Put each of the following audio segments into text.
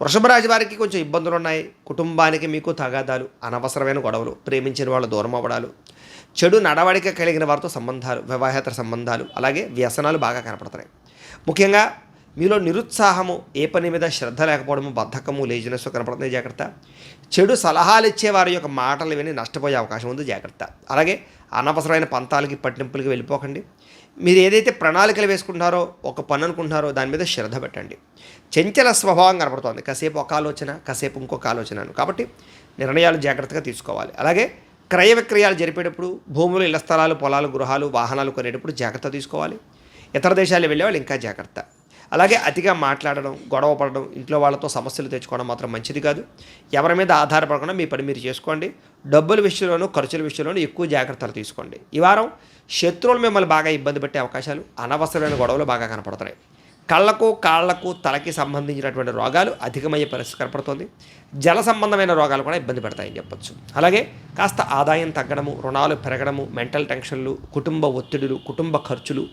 వృషభరాజు వారికి కొంచెం ఇబ్బందులు ఉన్నాయి కుటుంబానికి మీకు తగాదాలు అనవసరమైన గొడవలు ప్రేమించిన వాళ్ళు దూరం అవ్వడాలు చెడు నడవడిక కలిగిన వారితో సంబంధాలు వివాహేతర సంబంధాలు అలాగే వ్యసనాలు బాగా కనపడతాయి ముఖ్యంగా మీలో నిరుత్సాహము ఏ పని మీద శ్రద్ధ లేకపోవడము బద్ధకము లేజినెస్ కనపడుతుంది జాగ్రత్త. చెడు సలహాలు ఇచ్చే వారి యొక్క మాటలు విని నష్టపోయే అవకాశం ఉంది జాగ్రత్త. అలాగే అనవసరమైన పంతాలకి పట్టింపులకి వెళ్ళిపోకండి. మీరు ఏదైతే ప్రణాళికలు వేసుకుంటున్నారో ఒక పని అనుకుంటున్నారో దాని మీద శ్రద్ధ పెట్టండి. చంచల స్వభావం కనపడుతోంది. కాసేపు ఒక ఆలోచన కాసేపు ఇంకొక ఆలోచనను కాబట్టి నిర్ణయాలు జాగ్రత్తగా తీసుకోవాలి. అలాగే క్రయ విక్రయాలు జరిపేటప్పుడు భూములు ఇళ్ళ స్థలాలు పొలాలు గృహాలు వాహనాలు కొనేటప్పుడు జాగ్రత్త తీసుకోవాలి. ఇతర దేశాలు వెళ్ళే వాళ్ళు ఇంకా జాగ్రత్త. అలాగే అతిగా మాట్లాడడం గొడవ పడడం ఇంట్లో వాళ్ళతో సమస్యలు తెచ్చుకోవడం మాత్రం మంచిది కాదు. ఎవరి మీద ఆధారపడకుండా మీ పని మీరు చేసుకోండి. డబ్బుల విషయంలోనూ ఖర్చుల విషయంలోనూ ఎక్కువ జాగ్రత్తలు తీసుకోండి. ఈ వారం శత్రువులు మిమ్మల్ని బాగా ఇబ్బంది పెట్టే అవకాశాలు అనవసరమైన గొడవలు బాగా కనపడుతున్నాయి. కళ్ళకు కాళ్ళకు తలకి సంబంధించినటువంటి రోగాలు అధికమయ్యే పరిస్థితి కనపడుతుంది. జల సంబంధమైన రోగాలు కూడా ఇబ్బంది పెడతాయని చెప్పొచ్చు. అలాగే కాస్త ఆదాయం తగ్గడము రుణాలు పెరగడము మెంటల్ టెన్షన్లు కుటుంబ ఒత్తిడులు కుటుంబ ఖర్చులు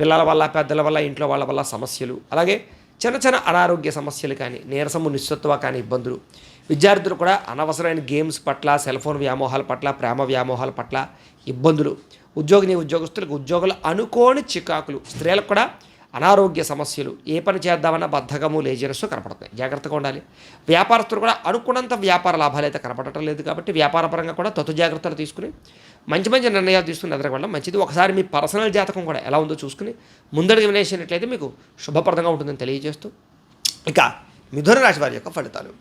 పిల్లల వల్ల పెద్దల వల్ల ఇంట్లో వాళ్ళ వల్ల సమస్యలు అలాగే చిన్న చిన్న అనారోగ్య సమస్యలు కానీ నీరసము నిస్సత్వ కానీ ఇబ్బందులు. విద్యార్థులు కూడా అనవసరమైన గేమ్స్ పట్ల సెల్ ఫోన్ వ్యామోహాల పట్ల ప్రేమ వ్యామోహాల పట్ల ఇబ్బందులు. ఉద్యోగిని ఉద్యోగస్తులకు ఉద్యోగులు అనుకోని చికాకులు. స్త్రీలకు కూడా అనారోగ్య సమస్యలు ఏ పని చేద్దామన్నా బద్ధకము లేజినెస్ కనపడతాయి. జాగ్రత్తగా ఉండాలి. వ్యాపారస్తులు కూడా అనుకున్నంత వ్యాపార లాభాలు అయితే కనపడటం లేదు కాబట్టి వ్యాపారపరంగా కూడా తత్వ జాగ్రత్తలు తీసుకుని మంచి మంచి నిర్ణయాలు తీసుకుని ఎదగడం మంచిది. ఒకసారి మీ పర్సనల్ జాతకం కూడా ఎలా ఉందో చూసుకుని ముందడుగు వినేసినట్లయితే మీకు శుభప్రదంగా ఉంటుందని తెలియజేస్తూ ఇక మిథున రాశి వారి యొక్క ఫలితాలు.